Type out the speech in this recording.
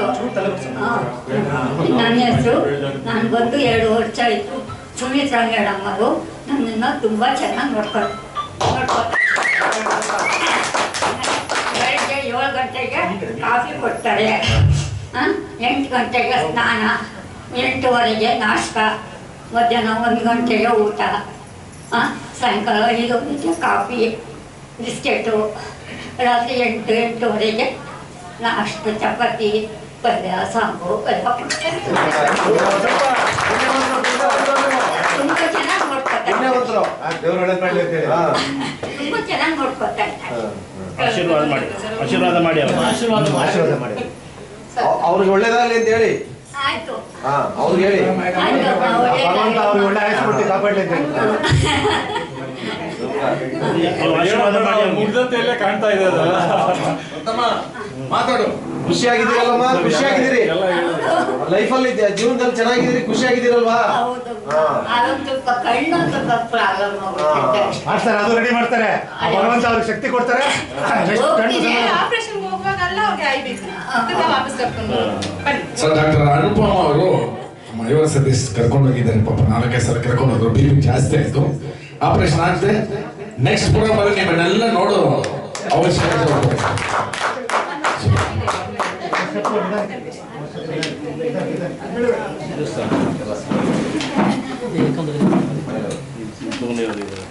ಆಯ್ತು. ನನ್ನ ಹೆಸರು? ನಾನು ಬಂದು ಎರಡು ವರ್ಷ ಆಯಿತು. ಸುಮಿತ್ರಾ ಮೇಡಮ್ಮರು ನನ್ನನ್ನು ತುಂಬ ಚೆನ್ನಾಗಿ ನೋಡ್ಕೊಂಡು ಬೆಳಿಗ್ಗೆ ಏಳು ಗಂಟೆಗೆ ಕಾಫಿ ಕೊಡ್ತಾರೆ. ಎಂಟು ಗಂಟೆಗೆ ಸ್ನಾನ. ಎಂಟುವರೆಗೆ ನಾಷ್ಟ. ಮಧ್ಯಾಹ್ನ ಒಂದು ಗಂಟೆಗೆ ಊಟ. ಸಾಯಂಕಾಲ ಐದು ಗಂಟೆಗೆ ಕಾಫಿ, ಬಿಸ್ಕೆಟು. ರಾತ್ರಿ ಎಂಟು, ಎಂಟುವರೆಗೆ ನಾಷ್ಟ, ಚಪಾತಿ. ಪಲ್ಯ ತುಂಬ ಚೆನ್ನಾಗಿ ನೋಡ್ಕೊತಾರೆ. ತುಂಬ ಚೆನ್ನಾಗಿ ಆಶೀರ್ವಾದ ಮಾಡಿ ಆಶೀರ್ವಾದ ಮಾಡಿ ಅವ್ರು. ಆಶೀರ್ವಾದ ಮಾಡಿ ಅವ್- ಅವ್ರಿಗೆ ಒಳ್ಳೇದಾಗ್ಲಿ ಅಂತ ಹೇಳಿ ಆಯ್ತು ಹಾ ಅವ್ರಿಗೆ ಹೇಳಿ ಭಗವಂತ ಅವ್ರಿಗೆ ಒಳ್ಳೆ ಆಯಸ್ಸು ಕೊಟ್ಟು ಕಾಪಾಡ್ಲಿ ಅಂತ ಹೇಳಿ. ಆಶೀರ್ವಾದ ಮಾಡಿ. ಮುಗ್ಧತೆಯಲ್ಲೇ ಕಾಣ್ತಾ ಇದೆ ಅದು. ಮಾತಾಡು. ಖುಷಿಯಾಗಿದ್ದೀರಲ್ಲಮ್ಮ? ಖುಷಿಯಾಗಿದ್ದೀರಿ? ಲೈಫ್ ಅಲ್ಲಿ ಲೈಫಲ್ಲಿ ಜೀವನದಲ್ಲಿ ಚೆನ್ನಾಗಿದ್ದೀರಿ ಖುಷಿಯಾಗಿದ್ದೀರಲ್ವಾ? ಮಾಡ್ತಾರೆ ಅದು ರೆಡಿ ಮಾಡ್ತಾರೆ. ಭಗವಂತ ಅವ್ರಿಗೆ ಶಕ್ತಿ ಕೊಡ್ತಾರೆ. ಸರ್ ಡಾಕ್ಟರ್ ಅನುಪಮ ಅವರು ಮಯೂರ ಸತೀಶ್ ಕರ್ಕೊಂಡು ಹೋಗಿದ್ದಾರೆ. ಪಾಪ ನಾಲ್ಕೈದು ಸಲ ಕರ್ಕೊಂಡು ಹೋದ್ರು. ಬಿ ಜಾಸ್ತಿ ಆಯ್ತು. ಆಪರೇಷನ್ ಆಗದೆ ನೆಕ್ಸ್ಟ್ ಪ್ರೋಗ್ರಾಮ್ ಅಲ್ಲಿ ನಿಮ್ಮನ್ನೆಲ್ಲ ನೋಡೋ ಅವಶ್ಯಕತೆ Thank you.